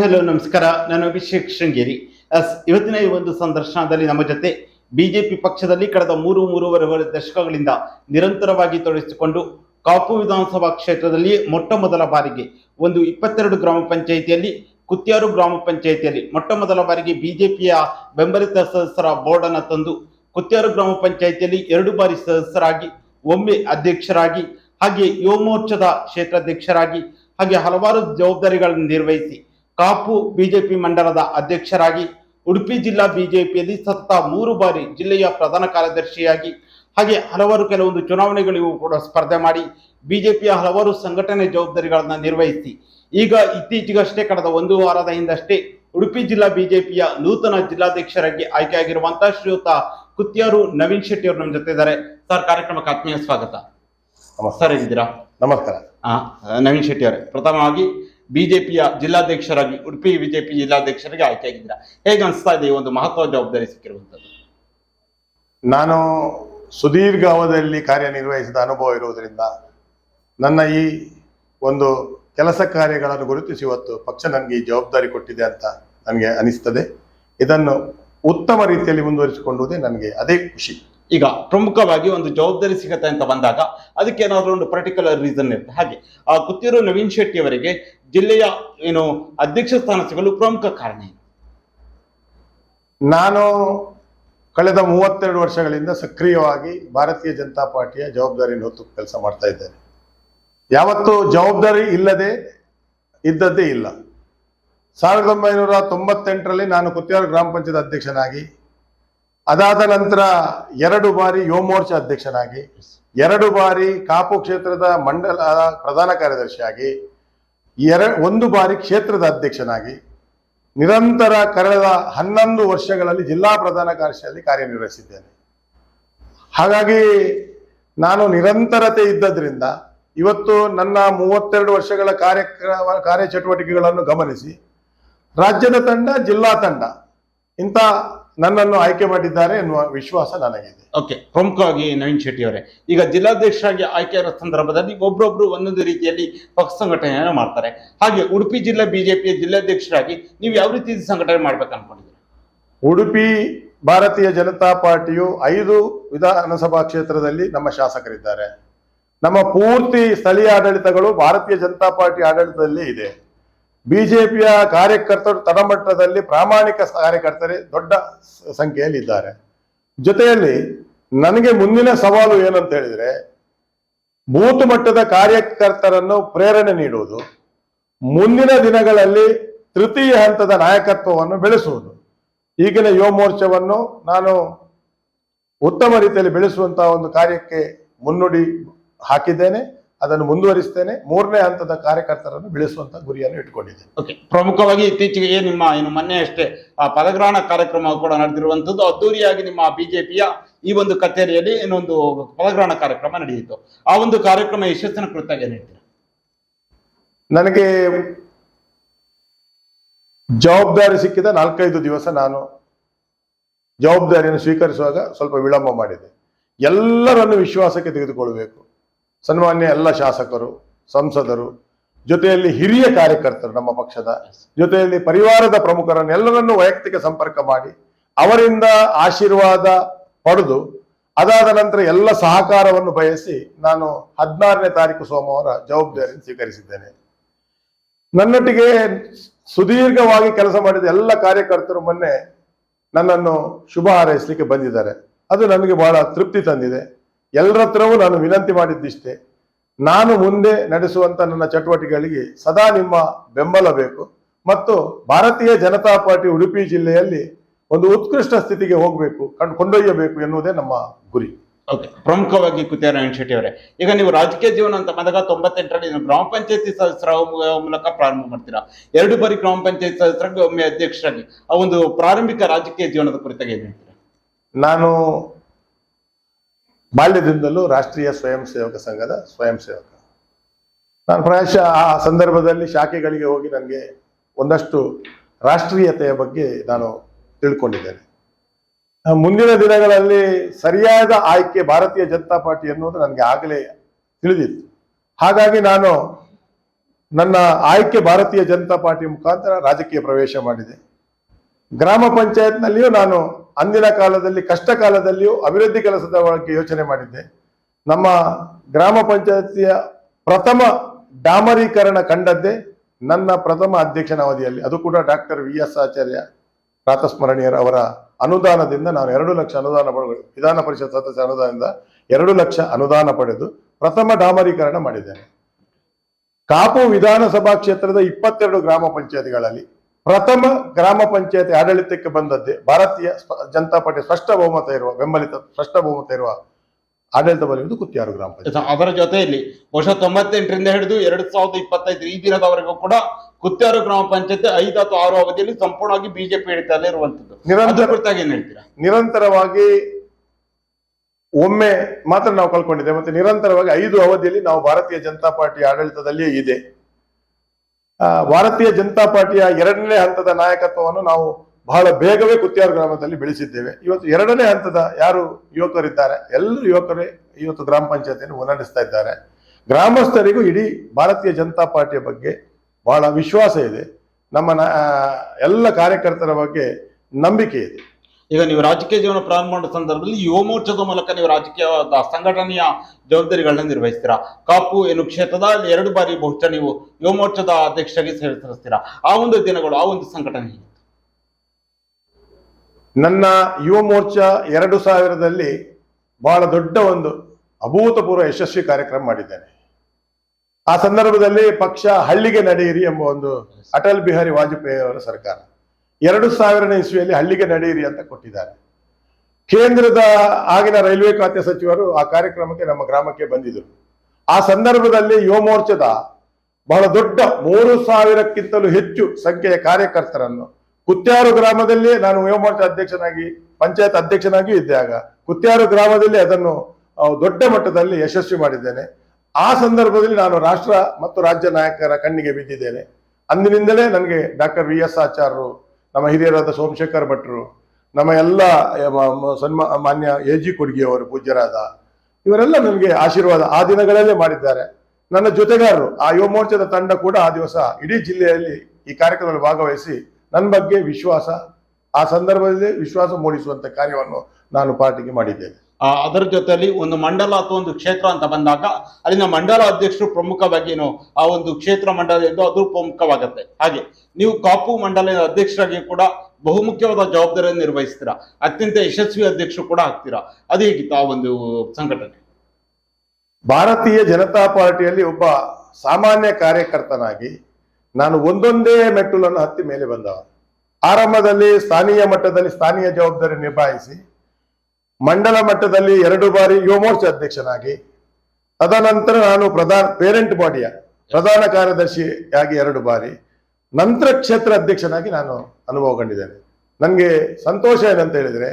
Hello ನಮಸ್ಕಾರ. ನಾನು ಅಭಿಷೇಕ್ ಶೃಂಗೇರಿ. ಇವತ್ತಿನ ಈ ಒಂದು ಸಂದರ್ಶನದಲ್ಲಿ ನಮ್ಮ ಜೊತೆ ಬಿಜೆಪಿ ಪಕ್ಷದಲ್ಲಿ ಕಳೆದ ಮೂರು, ಮೂರುವರೆ ವರೆ ದಶಕಗಳಿಂದ ನಿರಂತರವಾಗಿ ತೊಡಗಿಸಿಕೊಂಡು ಕಾಪು ವಿಧಾನಸಭಾ ಕ್ಷೇತ್ರದಲ್ಲಿ ಮೊಟ್ಟ ಮೊದಲ ಬಾರಿಗೆ ಒಂದು ಇಪ್ಪತ್ತೆರಡು ಗ್ರಾಮ ಪಂಚಾಯಿತಿಯಲ್ಲಿ, ಕುತ್ಯಾರು ಗ್ರಾಮ ಪಂಚಾಯಿತಿಯಲ್ಲಿ ಮೊಟ್ಟ ಮೊದಲ ಬಾರಿಗೆ ಬಿಜೆಪಿಯ ಬೆಂಬಲಿತ ಸದಸ್ಯರ ಬೋರ್ಡ್ ಅನ್ನು ತಂದು ಕುತ್ಯಾರು ಗ್ರಾಮ ಪಂಚಾಯಿತಿಯಲ್ಲಿ ಎರಡು ಬಾರಿ ಸದಸ್ಯರಾಗಿ, ಒಮ್ಮೆ ಅಧ್ಯಕ್ಷರಾಗಿ, ಹಾಗೆ ಯುವ ಮೋರ್ಚಾದ ಕ್ಷೇತ್ರಾಧ್ಯಕ್ಷರಾಗಿ, ಹಾಗೆ ಹಲವಾರು ಜವಾಬ್ದಾರಿಗಳನ್ನು ನಿರ್ವಹಿಸಿ ಕಾಪು ಬಿಜೆಪಿ ಮಂಡಲದ ಅಧ್ಯಕ್ಷರಾಗಿ ಉಡುಪಿ ಜಿಲ್ಲಾ ಬಿಜೆಪಿಯಲ್ಲಿ ಸತತ ಮೂರು ಬಾರಿ ಜಿಲ್ಲೆಯ ಪ್ರಧಾನ ಕಾರ್ಯದರ್ಶಿಯಾಗಿ ಹಾಗೆ ಹಲವಾರು ಕೆಲವೊಂದು ಚುನಾವಣೆಗಳಿಗೂ ಕೂಡ ಸ್ಪರ್ಧೆ ಮಾಡಿ ಬಿಜೆಪಿಯ ಹಲವಾರು ಸಂಘಟನೆ ಜವಾಬ್ದಾರಿಗಳನ್ನು ನಿರ್ವಹಿಸಿ. ಈಗ ಇತ್ತೀಚೆಗಷ್ಟೇ ಕಳೆದ ಒಂದು ವಾರದ ಹಿಂದಷ್ಟೇ ಉಡುಪಿ ಜಿಲ್ಲಾ ಬಿಜೆಪಿಯ ನೂತನ ಜಿಲ್ಲಾಧ್ಯಕ್ಷರಾಗಿ ಆಯ್ಕೆಯಾಗಿರುವಂತಹ ಶ್ರೀಯುತ ಕುತ್ಯಾರು ನವೀನ್ ಶೆಟ್ಟಿ ಅವರು ನಮ್ಮ ಜೊತೆ ಇದ್ದಾರೆ ಸರ್ ಕಾರ್ಯಕ್ರಮಕ್ಕೆ ಆತ್ಮೀಯ ಸ್ವಾಗತ. ನಮಸ್ಕಾರ. ಸರ್ ನಮಸ್ಕಾರ. ನವೀನ್ ಶೆಟ್ಟಿ ಅವರೇ. ಪ್ರಥಮವಾಗಿ ಬಿಜೆಪಿಯ ಜಿಲ್ಲಾಧ್ಯಕ್ಷರಾಗಿ, ಉಡುಪಿ ಬಿಜೆಪಿ ಜಿಲ್ಲಾಧ್ಯಕ್ಷರಾಗಿ ಆಯ್ಕೆಯಾಗಿದ್ದೀರಾ ಹೇಗೆ ಅನಿಸ್ತಾ ಇದೆ ಈ ಒಂದು ಮಹತ್ವದ ಜವಾಬ್ದಾರಿ ಸಿಕ್ಕಿರುವಂತದ್ದು ನಾನು ಸುದೀರ್ಘ ಅವಧಿಯಲ್ಲಿ ಕಾರ್ಯನಿರ್ವಹಿಸಿದ ಅನುಭವ ಇರುವುದರಿಂದ ನನ್ನ ಈ ಒಂದು ಕೆಲಸ ಕಾರ್ಯಗಳನ್ನು ಗುರುತಿಸಿ ಇವತ್ತು ಪಕ್ಷ ನನಗೆ ಈ ಜವಾಬ್ದಾರಿ ಕೊಟ್ಟಿದೆ ಅಂತ ನನಗೆ ಅನಿಸ್ತದೆ. ಇದನ್ನು ಉತ್ತಮ ರೀತಿಯಲ್ಲಿ ಮುಂದುವರಿಸಿಕೊಂಡುವುದೇ ನನಗೆ ಅದೇ ಖುಷಿ. ಈಗ ಪ್ರಮುಖವಾಗಿ ಒಂದು ಜವಾಬ್ದಾರಿ ಸಿಗತ್ತೆ ಅಂತ ಬಂದಾಗ ಅದಕ್ಕೆ ಏನಾದರೂ ಒಂದು ಪರ್ಟಿಕ್ಯುಲರ್ ರೀಸನ್ ಇರುತ್ತೆ. ಹಾಗೆ, ಆ ಕುತ್ತಿರೋ ನವೀನ್ ಶೆಟ್ಟಿ ಅವರಿಗೆ ಜಿಲ್ಲೆಯ ಏನು ಅಧ್ಯಕ್ಷ ಸ್ಥಾನ ಸಿಗಲು ಪ್ರಮುಖ ಕಾರಣ ಏನು? ನಾನು ಕಳೆದ ಮೂವತ್ತೆರಡು ವರ್ಷಗಳಿಂದ ಸಕ್ರಿಯವಾಗಿ ಭಾರತೀಯ ಜನತಾ ಪಾರ್ಟಿಯ ಜವಾಬ್ದಾರಿಯನ್ನು ಹೊತ್ತು ಕೆಲಸ ಮಾಡ್ತಾ ಇದ್ದೇನೆ. ಯಾವತ್ತೂ ಜವಾಬ್ದಾರಿ ಇಲ್ಲದೆ ಇದ್ದದ್ದೇ ಇಲ್ಲ. ಸಾವಿರದ ಒಂಬೈನೂರ ತೊಂಬತ್ತೆಂಟರಲ್ಲಿ ನಾನು ಕುತ್ತಿಯಾರು ಗ್ರಾಮ ಪಂಚಾಯತ್ ಅಧ್ಯಕ್ಷನಾಗಿ ಅದಾದ ನಂತರ ಎರಡು ಬಾರಿ ಯುವ ಮೋರ್ಚಾ ಅಧ್ಯಕ್ಷನಾಗಿ, ಎರಡು ಬಾರಿ ಕಾಪು ಕ್ಷೇತ್ರದ ಮಂಡಲ, ಪ್ರಧಾನ ಕಾರ್ಯದರ್ಶಿಯಾಗಿ, ಎರ, ಒಂದು ಬಾರಿ ಕ್ಷೇತ್ರದ ಅಧ್ಯಕ್ಷನಾಗಿ, ನಿರಂತರ ಕಳೆದ ಹನ್ನೊಂದು ವರ್ಷಗಳಲ್ಲಿ ಜಿಲ್ಲಾ ಪ್ರಧಾನ ಕಾರ್ಯದರ್ಶಿಯಲ್ಲಿ ಕಾರ್ಯನಿರ್ವಹಿಸಿದ್ದೇನೆ. ಹಾಗಾಗಿ ನಾನು ನಿರಂತರತೆ ಇದ್ದದ್ರಿಂದ ಇವತ್ತು ನನ್ನ ಮೂವತ್ತೆರಡು ವರ್ಷಗಳ ಕಾರ್ಯಕ್ರಮ, ಕಾರ್ಯಚಟುವಟಿಕೆಗಳನ್ನು ಗಮನಿಸಿ, ರಾಜ್ಯದ ತಂಡ, ಜಿಲ್ಲಾ ತಂಡ, ಇಂಥ ನನ್ನನ್ನು ಆಯ್ಕೆ ಮಾಡಿದ್ದಾರೆ ಎನ್ನುವ ವಿಶ್ವಾಸ ನನಗಿದೆ. ಓಕೆ ಪ್ರಮುಖವಾಗಿ ನವೀನ್ ಶೆಟ್ಟಿ ಅವರೇ. ಈಗ ಜಿಲ್ಲಾಧ್ಯಕ್ಷರಾಗಿ ಆಯ್ಕೆಯಾದ ಸಂದರ್ಭದಲ್ಲಿ ಒಬ್ಬೊಬ್ರು ಒಂದೊಂದು ರೀತಿಯಲ್ಲಿ ಪಕ್ಷ ಸಂಘಟನೆಯನ್ನು ಮಾಡ್ತಾರೆ. ಹಾಗೆ ಉಡುಪಿ ಜಿಲ್ಲಾ ಬಿಜೆಪಿಯ ಜಿಲ್ಲಾಧ್ಯಕ್ಷರಾಗಿ ನೀವು ಯಾವ ರೀತಿ ಸಂಘಟನೆ ಮಾಡ್ಬೇಕು ಅನ್ಕೊಂಡಿದ್ದೀರಿ? ಉಡುಪಿ ಭಾರತೀಯ ಜನತಾ ಪಾರ್ಟಿಯು ಐದು ವಿಧಾನಸಭಾ ಕ್ಷೇತ್ರದಲ್ಲಿ ನಮ್ಮ ಶಾಸಕರಿದ್ದಾರೆ. ನಮ್ಮ ಪೂರ್ತಿ ಸ್ಥಳೀಯ ಆಡಳಿತಗಳು ಭಾರತೀಯ ಜನತಾ ಪಾರ್ಟಿ ಆಡಳಿತದಲ್ಲಿ ಇದೆ. ಬಿಜೆಪಿಯ ಕಾರ್ಯಕರ್ತರು ತಳಮಟ್ಟದಲ್ಲಿ ಪ್ರಾಮಾಣಿಕ ಕಾರ್ಯಕರ್ತರೇ ದೊಡ್ಡ ಸಂಖ್ಯೆಯಲ್ಲಿ ಇದ್ದಾರೆ ಜೊತೆಯಲ್ಲಿ ನನಗೆ ಮುಂದಿನ ಸವಾಲು ಏನಂತ ಹೇಳಿದ್ರೆ ಬೂತ್ ಮಟ್ಟದ ಕಾರ್ಯಕರ್ತರನ್ನು ಪ್ರೇರಣೆ ನೀಡುವುದು, ಮುಂದಿನ ದಿನಗಳಲ್ಲಿ ತೃತೀಯ ಹಂತದ ನಾಯಕತ್ವವನ್ನು ಬೆಳೆಸುವುದು. ಈಗಿನ ಯುವ ಮೋರ್ಚಾವನ್ನು ನಾನು ಉತ್ತಮ ರೀತಿಯಲ್ಲಿ ಬೆಳೆಸುವಂತಹ ಒಂದು ಕಾರ್ಯಕ್ಕೆ ಮುನ್ನುಡಿ ಹಾಕಿದ್ದೇನೆ. ಅದನ್ನು ಮುಂದುವರಿಸ್ತೇನೆ. ಮೂರನೇ ಹಂತದ ಕಾರ್ಯಕರ್ತರನ್ನು ಬೆಳೆಸುವಂತ ಗುರಿಯನ್ನು ಇಟ್ಕೊಂಡಿದೆ ಓಕೆ ಪ್ರಮುಖವಾಗಿ ಇತ್ತೀಚೆಗೆ ಏನು ನಿಮ್ಮ ಏನು ಮೊನ್ನೆ ಅಷ್ಟೇ ಆ ಪದಗ್ರಹಣ ಕಾರ್ಯಕ್ರಮ ಕೂಡ ನಡೆದಿರುವಂತದ್ದು ಅದ್ದೂರಿಯಾಗಿ ನಿಮ್ಮ ಬಿಜೆಪಿಯ ಈ ಒಂದು ಕಚೇರಿಯಲ್ಲಿ ಇನ್ನೊಂದು ಪದಗ್ರಹಣ ಕಾರ್ಯಕ್ರಮ ನಡೆಯಿತು. ಆ ಒಂದು ಕಾರ್ಯಕ್ರಮ ಯಶಸ್ಸಿನ ಕುರಿತಾಗಿ ಏನು ಹೇಳ್ತೀರಾ? ನನಗೆ ಜವಾಬ್ದಾರಿ ಸಿಕ್ಕಿದ ನಾಲ್ಕೈದು ದಿವಸ ನಾನು ಜವಾಬ್ದಾರಿಯನ್ನು ಸ್ವೀಕರಿಸುವಾಗ ಸ್ವಲ್ಪ ವಿಳಂಬ ಮಾಡಿದೆ. ಎಲ್ಲರನ್ನು ವಿಶ್ವಾಸಕ್ಕೆ ತೆಗೆದುಕೊಳ್ಳಬೇಕು ಸನ್ಮಾನ್ಯ ಎಲ್ಲ ಶಾಸಕರು, ಸಂಸದರು, ಜೊತೆಯಲ್ಲಿ ಹಿರಿಯ ಕಾರ್ಯಕರ್ತರು ನಮ್ಮ ಪಕ್ಷದ, ಜೊತೆಯಲ್ಲಿ ಪರಿವಾರದ ಪ್ರಮುಖರನ್ನು ಎಲ್ಲರನ್ನೂ ವೈಯಕ್ತಿಕ ಸಂಪರ್ಕ ಮಾಡಿ ಅವರಿಂದ ಆಶೀರ್ವಾದ ಪಡೆದು ಅದಾದ ನಂತರ ಎಲ್ಲ ಸಹಕಾರವನ್ನು ಬಯಸಿ ನಾನು ಹದಿನಾರನೇ ತಾರೀಕು ಸೋಮವಾರ ಜವಾಬ್ದಾರಿಯನ್ನು ಸ್ವೀಕರಿಸಿದ್ದೇನೆ. ನನ್ನೊಟ್ಟಿಗೆ ಸುದೀರ್ಘವಾಗಿ ಕೆಲಸ ಮಾಡಿದ ಎಲ್ಲ ಕಾರ್ಯಕರ್ತರು ಮೊನ್ನೆ ನನ್ನನ್ನು ಶುಭ ಹಾರೈಸಲಿಕ್ಕೆ ಬಂದಿದ್ದಾರೆ. ಅದು ನನಗೆ ಬಹಳ ತೃಪ್ತಿ ತಂದಿದೆ. ಎಲ್ಲರ ಹತ್ರವೂ ನಾನು ವಿನಂತಿ ಮಾಡಿದ್ದಿಷ್ಟೇ. ನಾನು ಮುಂದೆ ನಡೆಸುವಂತ ನನ್ನ ಚಟುವಟಿಕೆಗಳಿಗೆ ಸದಾ ನಿಮ್ಮ ಬೆಂಬಲ ಬೇಕು. ಮತ್ತು ಭಾರತೀಯ ಜನತಾ ಪಾರ್ಟಿ ಉಡುಪಿ ಜಿಲ್ಲೆಯಲ್ಲಿ ಒಂದು ಉತ್ಕೃಷ್ಟ ಸ್ಥಿತಿಗೆ ಹೋಗಬೇಕು ಕೊಂಡೊಯ್ಯಬೇಕು ಎನ್ನುವುದೇ ನಮ್ಮ ಗುರಿ. ಓಕೆ ಪ್ರಮುಖವಾಗಿ ಕುತಿಯಾರಾಯಣ ಶೆಟ್ಟಿ ಅವರೇ ಈಗ ನೀವು ರಾಜಕೀಯ ಜೀವನ ಅಂತ ಬಂದಾಗ ತೊಂಬತ್ತೆಂಟರಲ್ಲಿ ಗ್ರಾಮ ಪಂಚಾಯತಿ ಸದಸ್ಯರ ಮೂಲಕ ಪ್ರಾರಂಭ ಮಾಡ್ತೀರಾ? ಎರಡು ಬಾರಿ ಗ್ರಾಮ ಪಂಚಾಯತ್ ಸದಸ್ಯರಾಗಿ ಒಮ್ಮೆ ಅಧ್ಯಕ್ಷರಾಗಿ ಆ ಒಂದು ಪ್ರಾರಂಭಿಕ ರಾಜಕೀಯ ಜೀವನದ ಕುರಿತಾಗಿ ಏನು ಹೇಳ್ತೀರಾ? ನಾನು ಬಾಲ್ಯದಿಂದಲೂ ರಾಷ್ಟ್ರೀಯ ಸ್ವಯಂ ಸೇವಕ ಸಂಘದ ಸ್ವಯಂ ಸೇವಕ. ನಾನು ಪ್ರಾಯಶಃ ಆ ಸಂದರ್ಭದಲ್ಲಿ ಶಾಖೆಗಳಿಗೆ ಹೋಗಿ ನನಗೆ ಒಂದಷ್ಟು ರಾಷ್ಟ್ರೀಯತೆಯ ಬಗ್ಗೆ ನಾನು ತಿಳ್ಕೊಂಡಿದ್ದೇನೆ. ಮುಂದಿನ ದಿನಗಳಲ್ಲಿ ಸರಿಯಾದ ಆಯ್ಕೆ ಭಾರತೀಯ ಜನತಾ ಪಾರ್ಟಿ ಎನ್ನುವುದು ನನಗೆ ಆಗಲೇ ತಿಳಿದಿತ್ತು. ಹಾಗಾಗಿ ನಾನು ನನ್ನ ಆಯ್ಕೆ ಭಾರತೀಯ ಜನತಾ ಪಾರ್ಟಿ ಮುಖಾಂತರ ರಾಜಕೀಯ ಪ್ರವೇಶ ಮಾಡಿದೆ. ಗ್ರಾಮ ಪಂಚಾಯತ್ನಲ್ಲಿಯೂ ನಾನು ಅಂದಿನ ಕಾಲದಲ್ಲಿ, ಕಷ್ಟ ಕಾಲದಲ್ಲಿಯೂ ಅಭಿವೃದ್ಧಿ ಕೆಲಸದ ಬಗ್ಗೆ ಯೋಚನೆ ಮಾಡಿದ್ದೆ. ನಮ್ಮ ಗ್ರಾಮ ಪಂಚಾಯತಿಯ ಪ್ರಥಮ ಡಾಮರೀಕರಣ ಕಂಡದ್ದೇ ನನ್ನ ಪ್ರಥಮ ಅಧ್ಯಕ್ಷನ ಅವಧಿಯಲ್ಲಿ. ಅದು ಕೂಡ ಡಾಕ್ಟರ್ ವಿ ಎಸ್ ಆಚಾರ್ಯ ಪ್ರಾತಸ್ಮರಣೀಯರ ಅವರ ಅನುದಾನದಿಂದ ನಾನು ಎರಡು ಲಕ್ಷ ಅನುದಾನ ಪಡೆದು, ವಿಧಾನ ಪರಿಷತ್ ಸದಸ್ಯ ಅನುದಾನದಿಂದ ಎರಡು ಲಕ್ಷ ಅನುದಾನ ಪಡೆದು ಪ್ರಥಮ ಡಾಮರೀಕರಣ ಮಾಡಿದ್ದೇನೆ. ಕಾಪು ವಿಧಾನಸಭಾ ಕ್ಷೇತ್ರದ ಇಪ್ಪತ್ತೆರಡು ಗ್ರಾಮ ಪಂಚಾಯತಿಗಳಲ್ಲಿ ಪ್ರಥಮ ಗ್ರಾಮ ಪಂಚಾಯತಿ ಆಡಳಿತಕ್ಕೆ ಬಂದದ್ದೇ ಭಾರತೀಯ ಜನತಾ ಪಾರ್ಟಿ ಸ್ಪಷ್ಟ ಬಹುಮತ ಇರುವ ಬೆಂಬಲಿತ ಸ್ಪಷ್ಟ ಬಹುಮತ ಇರುವ ಆಡಳಿತ ಬರೆಯುವುದು ಕುತ್ಯಾರು ಗ್ರಾಮ ಪಂಚಾಯತ್. ಅದರ ಜೊತೆಯಲ್ಲಿ ವರ್ಷ ತೊಂಬತ್ತೆಂಟರಿಂದ ಹಿಡಿದು ಎರಡ್ ಸಾವಿರದ ಇಪ್ಪತ್ತೈದು ಈ ದಿನದವರೆಗೂ ಕೂಡ ಕುತ್ಯಾರು ಗ್ರಾಮ ಪಂಚಾಯತ್ ಐದು ಅಥವಾ ಆರು ಅವಧಿಯಲ್ಲಿ ಸಂಪೂರ್ಣವಾಗಿ ಬಿಜೆಪಿ ಹಿಡಿತಲ್ಲೇ ಇರುವಂತದ್ದು. ನಿರಂತರ- ಕುರಿತಾಗಿ ಏನ್ ಹೇಳ್ತೀರಾ? ನಿರಂತರವಾಗಿ ಒಮ್ಮೆ ಮಾತ್ರ ನಾವು ಕಳ್ಕೊಂಡಿದ್ದೇವೆ ಮತ್ತೆ ನಿರಂತರವಾಗಿ ಐದು ಅವಧಿಯಲ್ಲಿ ನಾವು ಭಾರತೀಯ ಜನತಾ ಪಾರ್ಟಿ ಆಡಳಿತದಲ್ಲಿಯೇ ಇದೆ. ಭಾರತೀಯ ಜನತಾ ಪಾರ್ಟಿಯ ಎರಡನೇ ಹಂತದ ನಾಯಕತ್ವವನ್ನು ನಾವು ಬಹಳ ಬೇಗವೇ ಕುತ್ಯಾರು ಗ್ರಾಮದಲ್ಲಿ ಬೆಳೆಸಿದ್ದೇವೆ. ಇವತ್ತು ಎರಡನೇ ಹಂತದ ಯಾರು ಯುವಕರಿದ್ದಾರೆ? ಎಲ್ಲರೂ ಯುವಕರೇ ಇವತ್ತು ಗ್ರಾಮ ಪಂಚಾಯತಿಯನ್ನು ಮುನ್ನಡೆಸ್ತಾ ಇದ್ದಾರೆ. ಗ್ರಾಮಸ್ಥರಿಗೂ ಇಡೀ ಭಾರತೀಯ ಜನತಾ ಪಾರ್ಟಿಯ ಬಗ್ಗೆ ಬಹಳ ವಿಶ್ವಾಸ ಇದೆ. ನಮ್ಮ ಎಲ್ಲ ಕಾರ್ಯಕರ್ತರ ಬಗ್ಗೆ ನಂಬಿಕೆ ಇದೆ. ಈಗ ನೀವು ರಾಜಕೀಯ ಜೀವನ ಪ್ರಾರಂಭ ಮಾಡುವ ಸಂದರ್ಭದಲ್ಲಿ ಯುವ ಮೋರ್ಚಾದ ಮೂಲಕ ನೀವು ರಾಜಕೀಯ ಸಂಘಟನೆಯ ಜವಾಬ್ದಾರಿಗಳನ್ನ ನಿರ್ವಹಿಸ್ತೀರಾ? ಕಾಪು ಏನು ಕ್ಷೇತ್ರದ ಎರಡು ಬಾರಿ ಬಹುಶಃ ನೀವು ಯುವ ಮೋರ್ಚಾದ ಅಧ್ಯಕ್ಷರಾಗಿ ಸೇರಿಸ್ತೀರಾ? ಆ ಒಂದು ದಿನಗಳು ಆ ಒಂದು ಸಂಘಟನೆ ನನ್ನ ಯುವ ಮೋರ್ಚಾ ಎರಡು ಸಾವಿರದಲ್ಲಿ ಬಹಳ ದೊಡ್ಡ ಒಂದು ಅಭೂತಪೂರ್ವ ಯಶಸ್ವಿ ಕಾರ್ಯಕ್ರಮ ಮಾಡಿದ್ದೇನೆ. ಆ ಸಂದರ್ಭದಲ್ಲಿ ಪಕ್ಷ ಹಳ್ಳಿಗೆ ನಡೆಯಿರಿ ಎಂಬ ಒಂದು ಅಟಲ್ ಬಿಹಾರಿ ವಾಜಪೇಯಿ ಅವರ ಸರ್ಕಾರ. ಎರಡು ಸಾವಿರನೇ ಇಸ್ವಿಯಲ್ಲಿ ಹಳ್ಳಿಗೆ ನಡೆಯಿರಿ ಅಂತ ಕೊಟ್ಟಿದ್ದಾರೆ. ಕೇಂದ್ರದ ಆಗಿನ ರೈಲ್ವೆ ಖಾತೆ ಸಚಿವರು ಆ ಕಾರ್ಯಕ್ರಮಕ್ಕೆ ನಮ್ಮ ಗ್ರಾಮಕ್ಕೆ ಬಂದಿದ್ದರು ಆ ಸಂದರ್ಭದಲ್ಲಿ ಯುವ ಮೋರ್ಚಾದ ಬಹಳ ದೊಡ್ಡ ಮೂರು ಸಾವಿರಕ್ಕಿಂತಲೂ ಹೆಚ್ಚು ಸಂಖ್ಯೆಯ ಕಾರ್ಯಕರ್ತರನ್ನು ಕುತ್ಯಾರು ಗ್ರಾಮದಲ್ಲಿ ನಾನು ಯುವ ಮೋರ್ಚಾ ಅಧ್ಯಕ್ಷನಾಗಿ, ಪಂಚಾಯತ್ ಅಧ್ಯಕ್ಷನಾಗಿಯೂ ಇದ್ದೆ ಆಗ. ಕುತ್ಯಾರು ಗ್ರಾಮದಲ್ಲಿ ಅದನ್ನು ದೊಡ್ಡ ಮಟ್ಟದಲ್ಲಿ ಯಶಸ್ವಿ ಮಾಡಿದ್ದೇನೆ. ಆ ಸಂದರ್ಭದಲ್ಲಿ ನಾನು ರಾಷ್ಟ್ರ ಮತ್ತು ರಾಜ್ಯ ನಾಯಕರ ಕಣ್ಣಿಗೆ ಬಿದ್ದಿದ್ದೇನೆ. ಅಂದಿನಿಂದಲೇ ನನಗೆ ಡಾಕ್ಟರ್ ವಿ ಎಸ್ ಆಚಾರ್ಯರು ನಮ್ಮ ಹಿರಿಯರಾದ ಸೋಮಶೇಖರ್ ಭಟ್ರು, ನಮ್ಮ ಎಲ್ಲ ಸನ್ಮಾ, ಮಾನ್ಯ ಎ ಜಿ ಕೊಡ್ಗಿಯವರು ಪೂಜ್ಯರಾದ, ಇವರೆಲ್ಲ ನನಗೆ ಆಶೀರ್ವಾದ ಆ ದಿನಗಳಲ್ಲೇ ಮಾಡಿದ್ದಾರೆ. ನನ್ನ ಜೊತೆಗಾರರು, ಆ ಯುವ ಮೋರ್ಚಾದ ತಂಡ ಕೂಡ ಆ ದಿವಸ ಇಡೀ ಜಿಲ್ಲೆಯಲ್ಲಿ ಈ ಕಾರ್ಯಕ್ರಮದಲ್ಲಿ ಭಾಗವಹಿಸಿ ನನ್ನ ಬಗ್ಗೆ ವಿಶ್ವಾಸ, ಆ ಸಂದರ್ಭದಲ್ಲಿ ವಿಶ್ವಾಸ ಮೂಡಿಸುವಂಥ ಕಾರ್ಯವನ್ನು ನಾನು ಪಾರ್ಟಿಗೆ ಮಾಡಿದ್ದೇನೆ. ಅದರ ಜೊತೆಯಲ್ಲಿ ಒಂದು ಮಂಡಲ ಅಥವಾ ಒಂದು ಕ್ಷೇತ್ರ ಅಂತ ಬಂದಾಗ ಅಲ್ಲಿನ ಮಂಡಲ ಅಧ್ಯಕ್ಷರು ಪ್ರಮುಖವಾಗಿ ಏನು ಆ ಒಂದು ಕ್ಷೇತ್ರ ಮಂಡಲ ಎಂದು ಅದು ಪ್ರಮುಖವಾಗುತ್ತೆ. ಹಾಗೆ ನೀವು ಕಾಪು ಮಂಡಲದ ಅಧ್ಯಕ್ಷರಾಗಿ ಕೂಡ ಬಹುಮುಖ್ಯವಾದ ಜವಾಬ್ದಾರಿಯನ್ನು ನಿರ್ವಹಿಸ್ತೀರಾ? ಅತ್ಯಂತ ಯಶಸ್ವಿ ಅಧ್ಯಕ್ಷರು ಕೂಡ ಆಗ್ತೀರಾ? ಅದು ಹೇಗಿತ್ತು ಆ ಒಂದು ಸಂಘಟನೆ? ಭಾರತೀಯ ಜನತಾ ಪಾರ್ಟಿಯಲ್ಲಿ ಒಬ್ಬ ಸಾಮಾನ್ಯ ಕಾರ್ಯಕರ್ತನಾಗಿ ನಾನು ಒಂದೊಂದೇ ಮೆಟ್ಟುಲನ್ನು ಹತ್ತಿ ಮೇಲೆ ಬಂದವ ಆರಂಭದಲ್ಲಿ ಸ್ಥಾನೀಯ ಮಟ್ಟದಲ್ಲಿ ಸ್ಥಾನೀಯ ಜವಾಬ್ದಾರಿ ನಿಭಾಯಿಸಿ ಮಂಡಲ ಮಟ್ಟದಲ್ಲಿ ಎರಡು ಬಾರಿ ಯುವ ಮೋರ್ಚಾ ಅಧ್ಯಕ್ಷನಾಗಿ, ತದನಂತರ ನಾನು ಪ್ರಧಾನ ಪೇರೆಂಟ್ ಬಾಡಿಯ ಪ್ರಧಾನ ಕಾರ್ಯದರ್ಶಿಯಾಗಿ ಎರಡು ಬಾರಿ, ನಂತರ ಕ್ಷೇತ್ರ ಅಧ್ಯಕ್ಷನಾಗಿ ನಾನು ಅನುಭವ ಕಂಡಿದ್ದೇನೆ ನನಗೆ ಸಂತೋಷ ಏನಂತ ಹೇಳಿದ್ರೆ,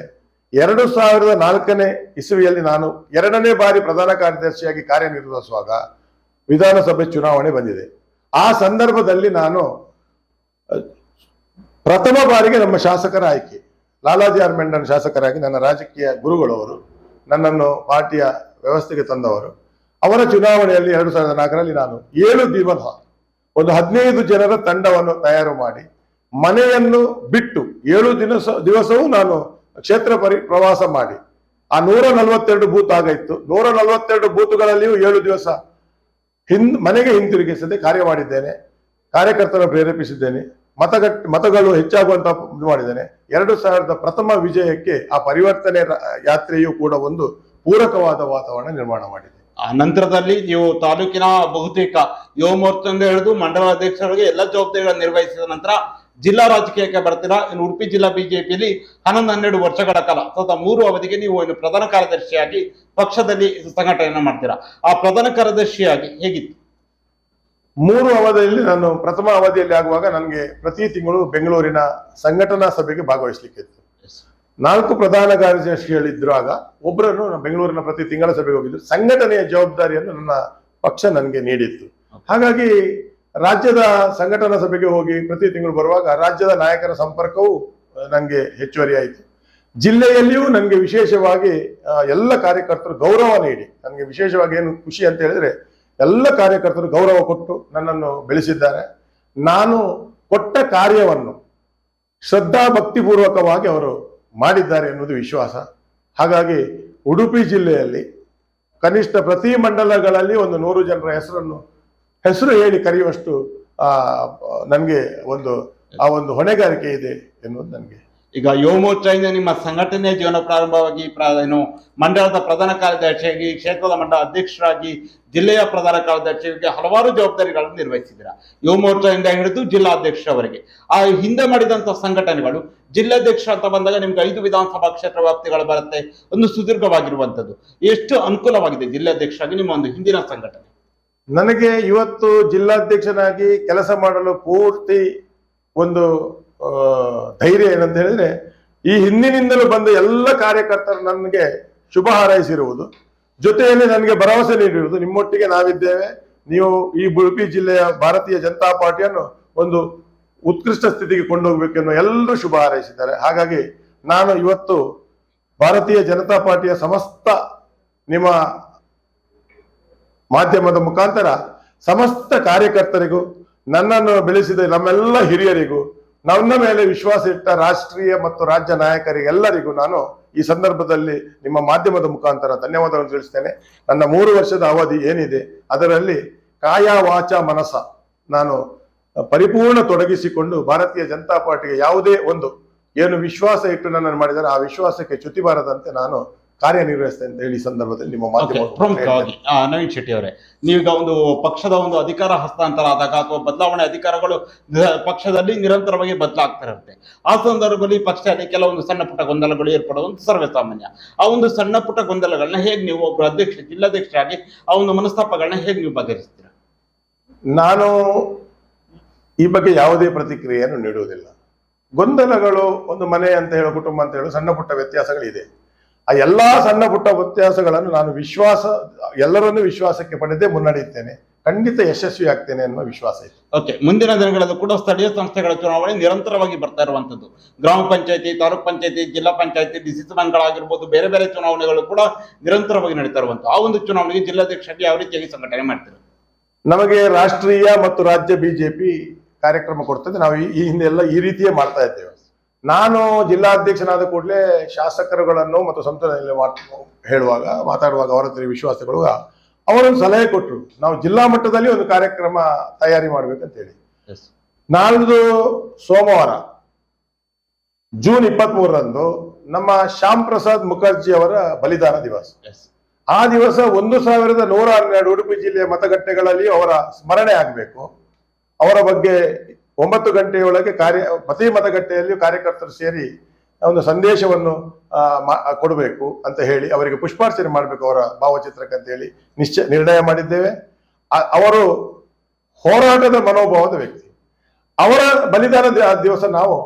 ಎರಡು ಸಾವಿರದ ನಾಲ್ಕನೇ ಇಸವಿಯಲ್ಲಿ ನಾನು ಎರಡನೇ ಬಾರಿ ಪ್ರಧಾನ ಕಾರ್ಯದರ್ಶಿಯಾಗಿ ಕಾರ್ಯನಿರ್ವಹಿಸುವಾಗ ವಿಧಾನಸಭೆ ಚುನಾವಣೆ ಬಂದಿದೆ. ಆ ಸಂದರ್ಭದಲ್ಲಿ ನಾನು ಪ್ರಥಮ ಬಾರಿಗೆ ನಮ್ಮ ಶಾಸಕರ ಆಯ್ಕೆ. ಲಾಲಾಜಿ ಆರ್ ಮೆಂಡನ್ ಶಾಸಕರಾಗಿ ನನ್ನ ರಾಜಕೀಯ ಗುರುಗಳು ಅವರು, ನನ್ನನ್ನು ಪಾರ್ಟಿಯ ವ್ಯವಸ್ಥೆಗೆ ತಂದವರು. ಅವರ ಚುನಾವಣೆಯಲ್ಲಿ ಎರಡು ಸಾವಿರದ ನಾಲ್ಕರಲ್ಲಿ ನಾನು ಏಳು ದಿವಸ ಒಂದು ಹದಿನೈದು ಜನರ ತಂಡವನ್ನು ತಯಾರು ಮಾಡಿ, ಮನೆಯನ್ನು ಬಿಟ್ಟು ಏಳು ದಿನಸ, ದಿವಸವೂ ನಾನು ಕ್ಷೇತ್ರ ಪರಿ, ಪ್ರವಾಸ ಮಾಡಿ. ಆ ನೂರ ನಲವತ್ತೆರಡು ಬೂತ್ ಆಗಿತ್ತು. ನೂರ ನಲವತ್ತೆರಡು ಬೂತ್ಗಳಲ್ಲಿಯೂ ಏಳು ದಿವಸ ಹಿಂದ್, ಮನೆಗೆ ಹಿಂತಿರುಗಿಸದೆ ಕಾರ್ಯ ಮಾಡಿದ್ದೇನೆ. ಕಾರ್ಯಕರ್ತರನ್ನು ಪ್ರೇರೇಪಿಸಿದ್ದೇನೆ. ಮತಗಟ್, ಮತಗಳು ಹೆಚ್ಚಾಗುವಂತ ಮಾಡಿದ್ದೇನೆ. ಎರಡು ಸಾವಿರದ ಪ್ರಥಮ ವಿಜಯಕ್ಕೆ ಆ ಪರಿವರ್ತನೆ ಯಾತ್ರೆಯು ಕೂಡ ಒಂದು ಪೂರಕವಾದ ವಾತಾವರಣ ನಿರ್ಮಾಣ ಮಾಡಿದೆ. ಆ ನಂತರದಲ್ಲಿ ನೀವು ತಾಲೂಕಿನ ಬಹುತೇಕ ಯುವ ಮೋರ್ಚಾದಿಂದ ಹಿಡಿದು ಮಂಡಲ ಅಧ್ಯಕ್ಷರಿಗೆ ಎಲ್ಲ ಜವಾಬ್ದಾರಿಗಳನ್ನು ನಿರ್ವಹಿಸಿದ ನಂತರ ಜಿಲ್ಲಾ ರಾಜಕೀಯಕ್ಕೆ ಬರ್ತೀರಾ? ಇನ್ನು ಉಡುಪಿ ಜಿಲ್ಲಾ ಬಿಜೆಪಿಯಲ್ಲಿ ಹನ್ನೊಂದು, ಹನ್ನೆರಡು ವರ್ಷಗಳ ಕಾಲ ಸತತ ಮೂರು ಅವಧಿಗೆ ನೀವು ಇನ್ನು ಪ್ರಧಾನ ಕಾರ್ಯದರ್ಶಿಯಾಗಿ ಪಕ್ಷದಲ್ಲಿ ಸಂಘಟನೆಯನ್ನು ಮಾಡ್ತೀರಾ? ಆ ಪ್ರಧಾನ ಕಾರ್ಯದರ್ಶಿಯಾಗಿ ಹೇಗಿತ್ತು? ಮೂರು ಅವಧಿಯಲ್ಲಿ ನಾನು ಪ್ರಥಮ ಅವಧಿಯಲ್ಲಿ ಆಗುವಾಗ ನನಗೆ ಪ್ರತಿ ತಿಂಗಳು ಬೆಂಗಳೂರಿನ ಸಂಘಟನಾ ಸಭೆಗೆ ಭಾಗವಹಿಸಲಿಕ್ಕಿತ್ತು. ನಾಲ್ಕು ಪ್ರಧಾನ ಕಾರ್ಯದರ್ಶಿಗಳಿದ್ರು ಆಗ ಒಬ್ಬರನ್ನು ನಾನು ಬೆಂಗಳೂರಿನ ಪ್ರತಿ ತಿಂಗಳ ಸಭೆಗೆ ಹೋಗಿದ್ದು. ಸಂಘಟನೆಯ ಜವಾಬ್ದಾರಿಯನ್ನು ನನ್ನ ಪಕ್ಷ ನನಗೆ ನೀಡಿತ್ತು. ಹಾಗಾಗಿ ರಾಜ್ಯದ ಸಂಘಟನಾ ಸಭೆಗೆ ಹೋಗಿ ಪ್ರತಿ ತಿಂಗಳು ಬರುವಾಗ ರಾಜ್ಯದ ನಾಯಕರ ಸಂಪರ್ಕವೂ ನನಗೆ ಹೆಚ್ಚುವರಿ ಆಯಿತು ಜಿಲ್ಲೆಯಲ್ಲಿಯೂ ನನಗೆ ವಿಶೇಷವಾಗಿ ಎಲ್ಲ ಕಾರ್ಯಕರ್ತರು ಗೌರವ ನೀಡಿ. ನನಗೆ ವಿಶೇಷವಾಗಿ ಏನು ಖುಷಿ ಅಂತ ಹೇಳಿದ್ರೆ ಎಲ್ಲ ಕಾರ್ಯಕರ್ತರು ಗೌರವ ಕೊಟ್ಟು ನನ್ನನ್ನು ಬೆಳೆಸಿದ್ದಾರೆ. ನಾನು ಕೊಟ್ಟ ಕಾರ್ಯವನ್ನು ಶ್ರದ್ಧಾ ಭಕ್ತಿಪೂರ್ವಕವಾಗಿ ಅವರು ಮಾಡಿದ್ದಾರೆ ಎನ್ನುವುದು ವಿಶ್ವಾಸ. ಹಾಗಾಗಿ ಉಡುಪಿ ಜಿಲ್ಲೆಯಲ್ಲಿ ಕನಿಷ್ಠ ಪ್ರತಿ ಮಂಡಲಗಳಲ್ಲಿ ಒಂದು ನೂರು ಜನರ ಹೆಸರನ್ನು, ಹೆಸರು ಹೇಳಿ ಕರೆಯುವಷ್ಟು ನನಗೆ ಒಂದು, ಆ ಒಂದು ಹೊಣೆಗಾರಿಕೆ ಇದೆ ಎನ್ನುವುದು ನನಗೆ ಈಗ ಯೋಮೋರ್ಚಾಯಿಂದ ನಿಮ್ಮ ಸಂಘಟನೆ ಜೀವನ ಪ್ರಾರಂಭವಾಗಿ ಪ್ರ- ಏನು ಮಂಡಳದ ಪ್ರಧಾನ ಕಾರ್ಯದರ್ಶಿಯಾಗಿ ಕ್ಷೇತ್ರದ ಮಂಡಲ ಅಧ್ಯಕ್ಷರಾಗಿ, ಜಿಲ್ಲೆಯ ಪ್ರಧಾನ ಕಾರ್ಯದರ್ಶಿಯಾಗಿ ಹಲವಾರು ಜವಾಬ್ದಾರಿಗಳನ್ನು ನಿರ್ವಹಿಸಿದ್ದೀರಾ? ಯುವ ಮೋರ್ಚಾದಿಂದ ಹಿಡಿದು ಜಿಲ್ಲಾಧ್ಯಕ್ಷರವರೆಗೆ ಆ ಹಿಂದೆ ಮಾಡಿದಂತ ಸಂಘಟನೆಗಳು ಜಿಲ್ಲಾಧ್ಯಕ್ಷ ಅಂತ ಬಂದಾಗ ನಿಮ್ಗೆ ಐದು ವಿಧಾನಸಭಾ ಕ್ಷೇತ್ರ ವ್ಯಾಪ್ತಿಗಳು ಬರುತ್ತೆ, ಒಂದು ಸುದೀರ್ಘವಾಗಿರುವಂತದ್ದು ಎಷ್ಟು ಅನುಕೂಲವಾಗಿದೆ ಜಿಲ್ಲಾಧ್ಯಕ್ಷರಾಗಿ ನಿಮ್ಮ ಒಂದು ಹಿಂದಿನ ಸಂಘಟನೆ? ನನಗೆ ಇವತ್ತು ಜಿಲ್ಲಾಧ್ಯಕ್ಷನಾಗಿ ಕೆಲಸ ಮಾಡಲು ಪೂರ್ತಿ ಒಂದು ಧೈರ್ಯ ಏನಂತ ಹೇಳಿದ್ರೆ ಈ ಹಿಂದಿನಿಂದಲೂ ಬಂದ ಎಲ್ಲ ಕಾರ್ಯಕರ್ತರು ನನಗೆ ಶುಭ ಹಾರೈಸಿರುವುದು. ಜೊತೆಯಲ್ಲಿ ನನಗೆ ಭರವಸೆ ನೀಡಿರುವುದು. ನಿಮ್ಮೊಟ್ಟಿಗೆ ನಾವಿದ್ದೇವೆ. ನೀವು ಈ ಉಡುಪಿ ಜಿಲ್ಲೆಯ ಭಾರತೀಯ ಜನತಾ ಪಾರ್ಟಿಯನ್ನು ಒಂದು ಉತ್ಕೃಷ್ಟ ಸ್ಥಿತಿಗೆ ಕೊಂಡೋಗ್ಬೇಕೆನ್ನೋ ಎಲ್ಲರೂ ಶುಭ ಹಾರೈಸಿದ್ದಾರೆ. ಹಾಗಾಗಿ ನಾನು ಇವತ್ತು ಭಾರತೀಯ ಜನತಾ ಪಾರ್ಟಿಯ ಸಮಸ್ತ ನಿಮ್ಮ ಮಾಧ್ಯಮದ ಮುಖಾಂತರ ಸಮಸ್ತ ಕಾರ್ಯಕರ್ತರಿಗೂ, ನನ್ನನ್ನು ಬೆಳೆಸಿದ ನಮ್ಮೆಲ್ಲ ಹಿರಿಯರಿಗೂ ನನ್ನ ಮೇಲೆ ವಿಶ್ವಾಸ ಇಟ್ಟ ರಾಷ್ಟ್ರೀಯ ಮತ್ತು ರಾಜ್ಯ ನಾಯಕರಿಗೆಲ್ಲರಿಗೂ ನಾನು ಈ ಸಂದರ್ಭದಲ್ಲಿ ನಿಮ್ಮ ಮಾಧ್ಯಮದ ಮುಖಾಂತರ ಧನ್ಯವಾದಗಳನ್ನು ತಿಳಿಸ್ತೇನೆ. ನನ್ನ ಮೂರು ವರ್ಷದ ಅವಧಿ ಏನಿದೆ, ಅದರಲ್ಲಿ ಕಾಯ ವಾಚ ಮನಸ ನಾನು ಪರಿಪೂರ್ಣ ತೊಡಗಿಸಿಕೊಂಡು ಭಾರತೀಯ ಜನತಾ ಪಾರ್ಟಿಗೆ ಯಾವುದೇ ಒಂದು ಏನು ವಿಶ್ವಾಸ ಇಟ್ಟು ನನ್ನನ್ನು ಮಾಡಿದರೆ ಆ ವಿಶ್ವಾಸಕ್ಕೆ ಚ್ಯುತಿ ಬಾರದಂತೆ ನಾನು ಕಾರ್ಯನಿರ್ವಹಿಸ್ತೇನೆ ಅಂತ ಹೇಳಿ ಈ ಸಂದರ್ಭದಲ್ಲಿ ನಿಮ್ಮ ಮಾಧ್ಯಮ ಪ್ರಮುಖವಾಗಿ ಆ, ನವೀನ್ ಶೆಟ್ಟಿ ಅವರೇ ನೀವೀಗ ಒಂದು ಪಕ್ಷದ ಒಂದು ಅಧಿಕಾರ ಹಸ್ತಾಂತರ ಆದಾಗ ಅಥವಾ ಬದಲಾವಣೆ ಅಧಿಕಾರಗಳು ದ- ಪಕ್ಷದಲ್ಲಿ ನಿರಂತರವಾಗಿ ಬದಲಾಗ್ತಾ ಇರುತ್ತೆ ಆ ಸಂದರ್ಭದಲ್ಲಿ ಪಕ್ಷದಲ್ಲಿ ಕೆಲವೊಂದು ಸಣ್ಣ ಪುಟ್ಟ ಗೊಂದಲಗಳು ಏರ್ಪಡುವಂತ ಸರ್ವೇಸಾಮಾನ್ಯ ಆ ಒಂದು ಸಣ್ಣ ಪುಟ್ಟ ಗೊಂದಲಗಳನ್ನ ಹೇಗೆ ನೀವು ಒಬ್ಬರು ಅಧ್ಯಕ್ಷ ಜಿಲ್ಲಾಧ್ಯಕ್ಷರಾಗಿ ಆ ಒಂದು ಮನಸ್ತಾಪಗಳನ್ನ ಹೇಗೆ ನೀವು ಬಗೆಹರಿಸ್ತೀರಾ? ನಾನು ಈ ಬಗ್ಗೆ ಯಾವುದೇ ಪ್ರತಿಕ್ರಿಯೆಯನ್ನು ನೀಡುವುದಿಲ್ಲ. ಗೊಂದಲಗಳು ಒಂದು ಮನೆ ಅಂತ ಹೇಳೋ ಕುಟುಂಬ ಅಂತ ಹೇಳೋ ಸಣ್ಣ ಪುಟ್ಟ ವ್ಯತ್ಯಾಸಗಳಿದೆ. ಆ ಎಲ್ಲಾ ಸಣ್ಣ ಪುಟ್ಟ ವ್ಯತ್ಯಾಸಗಳನ್ನು ನಾನು ವಿಶ್ವಾಸ ಎಲ್ಲರನ್ನೂ ವಿಶ್ವಾಸಕ್ಕೆ ಪಡೆದೇ ಮುನ್ನಡೆಯುತ್ತೇನೆ. ಖಂಡಿತ ಯಶಸ್ವಿ ಆಗ್ತೇನೆ ಅನ್ನುವ ವಿಶ್ವಾಸ ಇದೆ. ಓಕೆ ಮುಂದಿನ ದಿನಗಳಲ್ಲೂ ಕೂಡ ಸ್ಥಳೀಯ ಸಂಸ್ಥೆಗಳ ಚುನಾವಣೆ ನಿರಂತರವಾಗಿ ಬರ್ತಾ ಇರುವಂತದ್ದು ಗ್ರಾಮ ಪಂಚಾಯತಿ ತಾಲೂಕ್ ಪಂಚಾಯತಿ ಜಿಲ್ಲಾ ಪಂಚಾಯತಿ ಡಿಸಿಷನ್ಗಳಾಗಿರ್ಬೋದು ಬೇರೆ ಬೇರೆ ಚುನಾವಣೆಗಳು ಕೂಡ ನಿರಂತರವಾಗಿ ನಡೀತಾ ಇರುವಂಥ ಆ ಒಂದು ಚುನಾವಣೆಗೆ ಜಿಲ್ಲಾಧ್ಯಕ್ಷರಾಗಿ ಯಾವ ರೀತಿಯಾಗಿ ಸಂಘಟನೆ ಮಾಡ್ತಾರೆ? ನಮಗೆ ರಾಷ್ಟ್ರೀಯ ಮತ್ತು ರಾಜ್ಯ ಬಿಜೆಪಿ ಕಾರ್ಯಕ್ರಮ ಕೊಡ್ತದೆ. ನಾವು ಈ- ಈ ಹಿಂದೆ ಎಲ್ಲ ಈ ರೀತಿಯೇ ಮಾಡ್ತಾ ಇದ್ದೇವೆ. ನಾನು ಜಿಲ್ಲಾಧ್ಯಕ್ಷನಾದ ಕೂಡಲೇ ಶಾಸಕರುಗಳನ್ನು ಮತ್ತು ಸಂಸದಲ್ಲಿ ಮಾತ್- ಹೇಳುವಾಗ ಮಾತಾಡುವಾಗ ಅವರ ಹತ್ರ ವಿಶ್ವಾಸಗಳು ಅವರೊಂದು ಸಲಹೆ ಕೊಟ್ಟರು ನಾವು ಜಿಲ್ಲಾ ಮಟ್ಟದಲ್ಲಿ ಒಂದು ಕಾರ್ಯಕ್ರಮ ತಯಾರಿ ಮಾಡ್ಬೇಕಂತ ಹೇಳಿ ನಾಳ್ದು ಸೋಮವಾರ ಜೂನ್ ಇಪ್ಪತ್ತ್ ಮೂರರಂದು ನಮ್ಮ ಶ್ಯಾಮ್ ಪ್ರಸಾದ್ ಮುಖರ್ಜಿ ಅವರ ಬಲಿದಾನ ದಿವಸ. ಆ ದಿವಸ ಒಂದು ಸಾವಿರದ ನೂರ ಹನ್ನೆರಡು ಉಡುಪಿ ಜಿಲ್ಲೆಯ ಮತಗಟ್ಟೆಗಳಲ್ಲಿ ಅವರ ಸ್ಮರಣೆ ಆಗಬೇಕು. ಅವರ ಬಗ್ಗೆ ಒಂಬತ್ತು ಗಂಟೆಯೊಳಗೆ ಕಾರ್ಯ, ಪ್ರತಿ ಮತಗಟ್ಟೆಯಲ್ಲಿಯೂ ಕಾರ್ಯಕರ್ತರು ಸೇರಿ ಒಂದು ಸಂದೇಶವನ್ನು ಕೊಡಬೇಕು ಅಂತ ಹೇಳಿ, ಅವರಿಗೆ ಪುಷ್ಪಾರ್ಚನೆ ಮಾಡಬೇಕು ಅವರ ಭಾವಚಿತ್ರಕ್ಕೆ ಅಂತ ಹೇಳಿ ನಿಶ್ಚಯ ನಿರ್ಣಯ ಮಾಡಿದ್ದೇವೆ. ಅವರು ಹೋರಾಟದ ಮನೋಭಾವದ ವ್ಯಕ್ತಿ. ಅವರ ಬಲಿದಾನ ದಿವಸ ನಾವು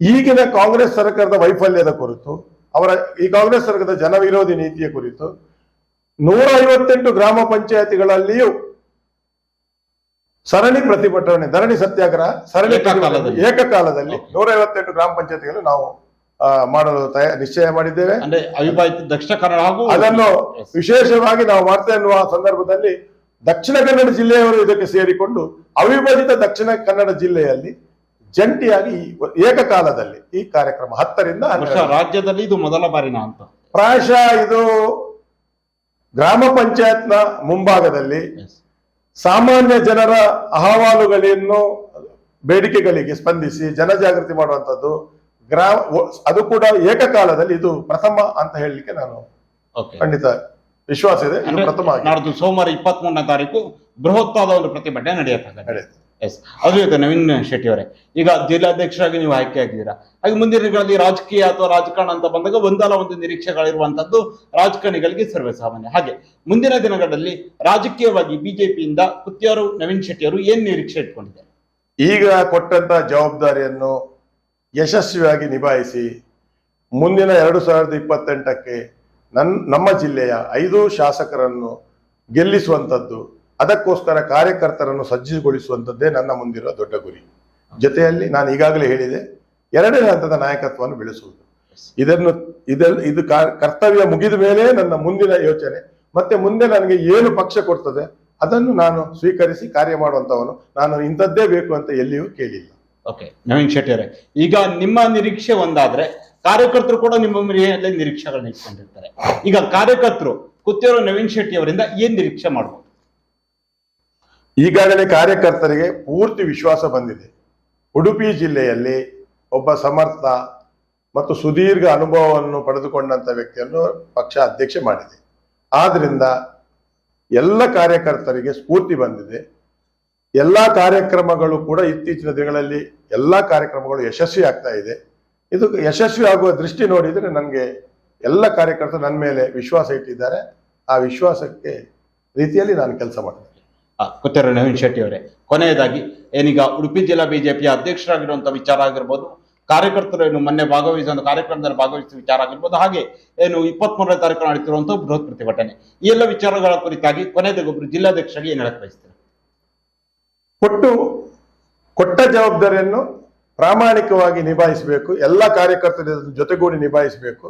ಈಗಿನ ಕಾಂಗ್ರೆಸ್ ಸರ್ಕಾರದ ವೈಫಲ್ಯದ ಕುರಿತು, ಅವರ ಈ ಕಾಂಗ್ರೆಸ್ ಸರ್ಕಾರದ ಜನವಿರೋಧಿ ನೀತಿಯ ಕುರಿತು ನೂರ ಐವತ್ತೆಂಟು ಗ್ರಾಮ ಪಂಚಾಯತಿಗಳಲ್ಲಿಯೂ ಸರಣಿ ಪ್ರತಿಭಟನೆ ಧರಣಿ ಸತ್ಯಾಗ್ರಹ ಸರಣಿ ಏಕಕಾಲದಲ್ಲಿ. ಏಕಕಾಲದಲ್ಲಿ. ನೂರ ಐವತ್ತೆಂಟು ಗ್ರಾಮ ಪಂಚಾಯತಿಗಳು ನಾವು ಮಾಡಲು ನಿಶ್ಚಯ ಮಾಡಿದ್ದೇವೆ. ಅವಿಭಾಜಿತ ದಕ್ಷಿಣ ಕನ್ನಡ ಹಾಗೂ ಅದನ್ನು ವಿಶೇಷವಾಗಿ ನಾವು ಮಾಡ್ತೇವೆ ಎನ್ನುವ ಸಂದರ್ಭದಲ್ಲಿ ದಕ್ಷಿಣ ಕನ್ನಡ ಜಿಲ್ಲೆಯವರು ಇದಕ್ಕೆ ಸೇರಿಕೊಂಡು ಅವಿಭಜಿತ ದಕ್ಷಿಣ ಕನ್ನಡ ಜಿಲ್ಲೆಯಲ್ಲಿ ಜಂಟಿಯಾಗಿ ಏಕಕಾಲದಲ್ಲಿ ಈ ಕಾರ್ಯಕ್ರಮ ಹತ್ತರಿಂದ ರಾಜ್ಯದಲ್ಲಿ ಇದು ಮೊದಲ ಬಾರಿನ ಅಂತ. ಪ್ರಾಯಶಃ ಇದು ಗ್ರಾಮ ಪಂಚಾಯತ್ನ ಮುಂಭಾಗದಲ್ಲಿ ಸಾಮಾನ್ಯ ಜನರ ಅಹವಾಲುಗಳನ್ನು ಬೇಡಿಕೆಗಳಿಗೆ ಸ್ಪಂದಿಸಿ ಜನಜಾಗೃತಿ ಮಾಡುವಂಥದ್ದು ಗ್ರಾಮ ಅದು ಕೂಡ ಏಕಕಾಲದಲ್ಲಿ ಇದು ಪ್ರಥಮ ಅಂತ ಹೇಳಲಿಕ್ಕೆ ನಾನು ಖಂಡಿತ ವಿಶ್ವಾಸ ಇದೆ ಪ್ರಥಮ. ನಾಡ್ದು ಸೋಮವಾರ ಇಪ್ಪತ್ತ್ ಮೂರನೇ ತಾರೀಕು ಬೃಹತ್ತಾದ ಒಂದು ಪ್ರತಿಭಟನೆ ನಡೆಯುತ್ತೆ ನಡೆಯುತ್ತೆ. ಎಸ್ ಅದು ಇರುತ್ತೆ ನವೀನ್ ಶೆಟ್ಟಿ ಅವರೇ. ಈಗ ಜಿಲ್ಲಾಧ್ಯಕ್ಷರಾಗಿ ನೀವು ಆಯ್ಕೆ ಆಗಿದ್ದೀರಾ. ಹಾಗೆ ಮುಂದಿನ ದಿನಗಳಲ್ಲಿ ರಾಜಕೀಯ ಅಥವಾ ರಾಜಕಾರಣ ಅಂತ ಬಂದಾಗ ಒಂದಲ್ಲ ಒಂದು ನಿರೀಕ್ಷೆಗಳಿರುವಂತದ್ದು ರಾಜಕಾರಣಿಗಳಿಗೆ ಸರ್ವೇ ಸಾಮಾನ್ಯ. ಹಾಗೆ ಮುಂದಿನ ದಿನಗಳಲ್ಲಿ ರಾಜಕೀಯವಾಗಿ ಬಿಜೆಪಿಯಿಂದ ಕುತ್ತಿಯವರು ನವೀನ್ ಶೆಟ್ಟಿ ಅವರು ಏನ್ ನಿರೀಕ್ಷೆ ಇಟ್ಕೊಂಡಿದ್ದಾರೆ? ಈಗ ಕೊಟ್ಟಂತ ಜವಾಬ್ದಾರಿಯನ್ನು ಯಶಸ್ವಿಯಾಗಿ ನಿಭಾಯಿಸಿ ಮುಂದಿನ ಎರಡು ಸಾವಿರದ ಇಪ್ಪತ್ತೆಂಟಕ್ಕೆ ನನ್ ನಮ್ಮ ಜಿಲ್ಲೆಯ ಐದು ಶಾಸಕರನ್ನು ಗೆಲ್ಲಿಸುವಂಥದ್ದು ಅದಕ್ಕೋಸ್ಕರ ಕಾರ್ಯಕರ್ತರನ್ನು ಸಜ್ಜುಗೊಳಿಸುವಂಥದ್ದೇ ನನ್ನ ಮುಂದಿರುವ ದೊಡ್ಡ ಗುರಿ. ಜೊತೆಯಲ್ಲಿ ನಾನು ಈಗಾಗಲೇ ಹೇಳಿದೆ, ಎರಡನೇ ಹಂತದ ನಾಯಕತ್ವವನ್ನು ಬೆಳೆಸುವುದು. ಇದನ್ನು ಇದು ಕರ್ತವ್ಯ ಮುಗಿದ ಮೇಲೆ ನನ್ನ ಮುಂದಿನ ಯೋಚನೆ, ಮತ್ತೆ ಮುಂದೆ ನನಗೆ ಏನು ಪಕ್ಷ ಕೊಡ್ತದೆ, ಅದನ್ನು ನಾನು ಸ್ವೀಕರಿಸಿ ಕಾರ್ಯ ಮಾಡುವಂತವನು ನಾನು ಇಂಥದ್ದೇ ಬೇಕು ಅಂತ ಎಲ್ಲಿಯೂ ಕೇಳಿಲ್ಲ. ಓಕೆ, ನವೀನ್ ಶೆಟ್ಟಿ ಅವರೇ, ಈಗ ನಿಮ್ಮ ನಿರೀಕ್ಷೆ ಒಂದಾದ್ರೆ, ಕಾರ್ಯಕರ್ತರು ಕೂಡ ನಿಮ್ಮ ಮೇಲೆ ನಿರೀಕ್ಷೆಗಳನ್ನ ಇಟ್ಕೊಂಡಿರ್ತಾರೆ. ಈಗ ಕಾರ್ಯಕರ್ತರು ಕುತ್ತಿರೋ ನವೀನ್ ಶೆಟ್ಟಿ ಅವರಿಂದ ಏನ್ ನಿರೀಕ್ಷೆ ಮಾಡ್ಬೋದು? ಈಗಾಗಲೇ ಕಾರ್ಯಕರ್ತರಿಗೆ ಪೂರ್ತಿ ವಿಶ್ವಾಸ ಬಂದಿದೆ. ಉಡುಪಿ ಜಿಲ್ಲೆಯಲ್ಲಿ ಒಬ್ಬ ಸಮರ್ಥ ಮತ್ತು ಸುದೀರ್ಘ ಅನುಭವವನ್ನು ಪಡೆದುಕೊಂಡಂತ ವ್ಯಕ್ತಿಯನ್ನು ಪಕ್ಷ ಅಧ್ಯಕ್ಷ ಮಾಡಿದೆ. ಆದ್ದರಿಂದ ಎಲ್ಲ ಕಾರ್ಯಕರ್ತರಿಗೆ ಸ್ಫೂರ್ತಿ ಬಂದಿದೆ. ಎಲ್ಲ ಕಾರ್ಯಕ್ರಮಗಳು ಕೂಡ ಇತ್ತೀಚಿನ ದಿನಗಳಲ್ಲಿ ಎಲ್ಲ ಕಾರ್ಯಕ್ರಮಗಳು ಯಶಸ್ವಿ ಆಗ್ತಾ ಇದೆ. ಇದು ಯಶಸ್ವಿ ಆಗುವ ದೃಷ್ಟಿ ನೋಡಿದರೆ ನನಗೆ ಎಲ್ಲ ಕಾರ್ಯಕರ್ತರು ನನ್ನ ಮೇಲೆ ವಿಶ್ವಾಸ ಇಟ್ಟಿದ್ದಾರೆ. ಆ ವಿಶ್ವಾಸಕ್ಕೆ ರೀತಿಯಲ್ಲಿ ನಾನು ಕೆಲಸ ಮಾಡ್ತೇನೆ. ಕುತ್ತಿರೋ ನವೀನ್ ಶೆಟ್ಟಿ ಅವರೇ. ಕೊನೆಯದಾಗಿ, ಏನೀಗ ಉಡುಪಿ ಜಿಲ್ಲಾ ಬಿಜೆಪಿಯ ಅಧ್ಯಕ್ಷರಾಗಿರುವಂತಹ ವಿಚಾರ ಆಗಿರ್ಬೋದು, ಕಾರ್ಯಕರ್ತರು ಏನು ಮೊನ್ನೆ ಭಾಗವಹಿಸುವ ಒಂದು ಕಾರ್ಯಕ್ರಮದಲ್ಲಿ ಭಾಗವಹಿಸಿದ ವಿಚಾರ ಆಗಿರ್ಬೋದು, ಹಾಗೆ ಏನು ಇಪ್ಪತ್ತ್ ಮೂರನೇ ತಾರೀಕು ನಡೀತಿರುವಂತಹ ಬೃಹತ್ ಪ್ರತಿಭಟನೆ. ಈ ಎಲ್ಲ ವಿಚಾರಗಳ ಕುರಿತಾಗಿ ಕೊನೆಯದಾಗಿ ಒಬ್ರು ಜಿಲ್ಲಾಧ್ಯಕ್ಷರಿಗೆ ಏನು ಹೇಳಕ್ ಬಯಸ್ತಾರೆ? ಕೊಟ್ಟು ಕೊಟ್ಟ ಜವಾಬ್ದಾರಿಯನ್ನು ಪ್ರಾಮಾಣಿಕವಾಗಿ ನಿಭಾಯಿಸಬೇಕು, ಎಲ್ಲ ಕಾರ್ಯಕರ್ತರ ಜೊತೆಗೂಡಿ ನಿಭಾಯಿಸಬೇಕು.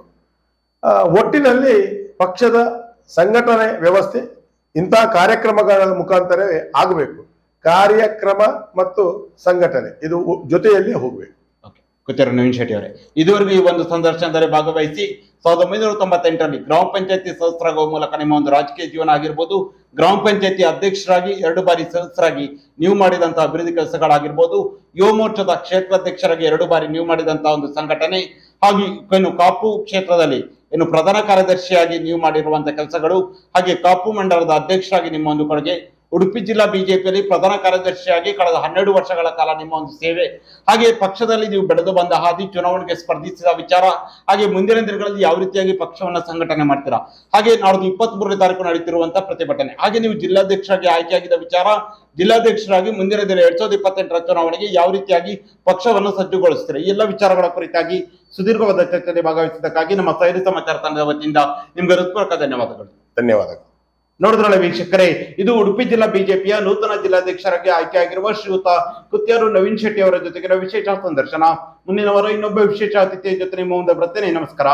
ಒಟ್ಟಿನಲ್ಲಿ ಪಕ್ಷದ ಸಂಘಟನೆ ವ್ಯವಸ್ಥೆ ಇಂತಹ ಕಾರ್ಯಕ್ರಮಗಳ ಮುಖಾಂತರವೇ ಆಗಬೇಕು. ಕಾರ್ಯಕ್ರಮ ಮತ್ತು ಸಂಘಟನೆ, ಇದು ಜೊತೆಯಲ್ಲಿ ಹೋಗಬೇಕು. ನವೀನ್ ಶೆಟ್ಟಿ ಅವರೇ, ಇದುವರೆಗೂ ಈ ಒಂದು ಸಂದರ್ಶನದಲ್ಲಿ ಭಾಗವಹಿಸಿ ಸಾವಿರದ ಒಂಬೈನೂರ ತೊಂಬತ್ತೆಂಟರಲ್ಲಿ ಗ್ರಾಮ ಪಂಚಾಯತಿ ಸದಸ್ಯರಾಗುವ ಮೂಲಕ ನಿಮ್ಮ ಒಂದು ರಾಜಕೀಯ ಜೀವನ ಆಗಿರ್ಬೋದು, ಗ್ರಾಮ ಪಂಚಾಯತಿ ಅಧ್ಯಕ್ಷರಾಗಿ, ಎರಡು ಬಾರಿ ಸದಸ್ಯರಾಗಿ ನೀವು ಮಾಡಿದಂತಹ ಅಭಿವೃದ್ಧಿ ಕೆಲಸಗಳಾಗಿರ್ಬೋದು ಯುವ ಮೋರ್ಚಾದ ಕ್ಷೇತ್ರಾಧ್ಯಕ್ಷರಾಗಿ ಎರಡು ಬಾರಿ ನೀವು ಮಾಡಿದಂತಹ ಒಂದು ಸಂಘಟನೆ, ಹಾಗೂ ಕಾಪು ಕ್ಷೇತ್ರದಲ್ಲಿ ಏನು ಪ್ರಧಾನ ಕಾರ್ಯದರ್ಶಿಯಾಗಿ ನೀವು ಮಾಡಿರುವಂತಹ ಕೆಲಸಗಳು ಹಾಗೆ ಕಾಪು ಮಂಡಲದ ಅಧ್ಯಕ್ಷರಾಗಿ ನಿಮ್ಮ ಒಂದು ಕೊಡುಗೆ ಉಡುಪಿ ಜಿಲ್ಲಾ ಬಿಜೆಪಿಯಲ್ಲಿ ಪ್ರಧಾನ ಕಾರ್ಯದರ್ಶಿಯಾಗಿ ಕಳೆದ ಹನ್ನೆರಡು ವರ್ಷಗಳ ಕಾಲ ನಿಮ್ಮ ಒಂದು ಸೇವೆ. ಹಾಗೆ ಪಕ್ಷದಲ್ಲಿ ನೀವು ಬೆಳೆದು ಬಂದ ಹಾದಿ ಚುನಾವಣೆಗೆ ಸ್ಪರ್ಧಿಸಿದ ವಿಚಾರ, ಹಾಗೆ ಮುಂದಿನ ದಿನಗಳಲ್ಲಿ ಯಾವ ರೀತಿಯಾಗಿ ಪಕ್ಷವನ್ನ ಸಂಘಟನೆ ಮಾಡ್ತೀರಾ? ಹಾಗೆ ನಾಡ್ದು ಇಪ್ಪತ್ತ್ ಮೂರನೇ ತಾರೀಕು ನಡೀತಿರುವಂತಹ ಪ್ರತಿಭಟನೆ. ಹಾಗೆ ನೀವು ಜಿಲ್ಲಾಧ್ಯಕ್ಷರಾಗಿ ಆಯ್ಕೆಯಾಗಿದ್ದ ವಿಚಾರ, ಜಿಲ್ಲಾಧ್ಯಕ್ಷರಾಗಿ ಮುಂದಿನ ದಿನ ಎರಡ್ ಸಾವಿರದ ಇಪ್ಪತ್ತೆಂಟರ ಚುನಾವಣೆಗೆ ಯಾವ ರೀತಿಯಾಗಿ ಪಕ್ಷವನ್ನು ಸಜ್ಜುಗೊಳಿಸ್ತೀರಿ? ಎಲ್ಲ ವಿಚಾರಗಳ ಕುರಿತಾಗಿ ಸುದೀರ್ಘವಾದ ಚರ್ಚೆಯಲ್ಲಿ ಭಾಗವಹಿಸಿದ್ದಕ್ಕಾಗಿ ನಮ್ಮ ಸೈರಿ ಸಮಾಚಾರ ತಂಡದ ವತಿಯಿಂದ ನಿಮಗೆ ಹೃತ್ಪೂರ್ವಕ ಧನ್ಯವಾದಗಳು. ಧನ್ಯವಾದಗಳು. ನೋಡಿದ್ರಲ್ಲ ವೀಕ್ಷಕರೇ, ಇದು ಉಡುಪಿ ಜಿಲ್ಲಾ ಬಿಜೆಪಿಯ ನೂತನ ಜಿಲ್ಲಾಧ್ಯಕ್ಷರಾಗಿ ಆಯ್ಕೆಯಾಗಿರುವ ಶ್ರೀಯುತ ಕುತ್ಯಾರು ನವೀನ್ ಶೆಟ್ಟಿ ಅವರ ಜೊತೆಗಿನ ವಿಶೇಷ ಸಂದರ್ಶನ. ಮುಂದಿನ ಇನ್ನೊಬ್ಬ ವಿಶೇಷ ಅತಿಥಿಯ ಜೊತೆ ನಿಮ್ಮ ಮುಂದೆ ಬರ್ತೇನೆ ನಮಸ್ಕಾರ.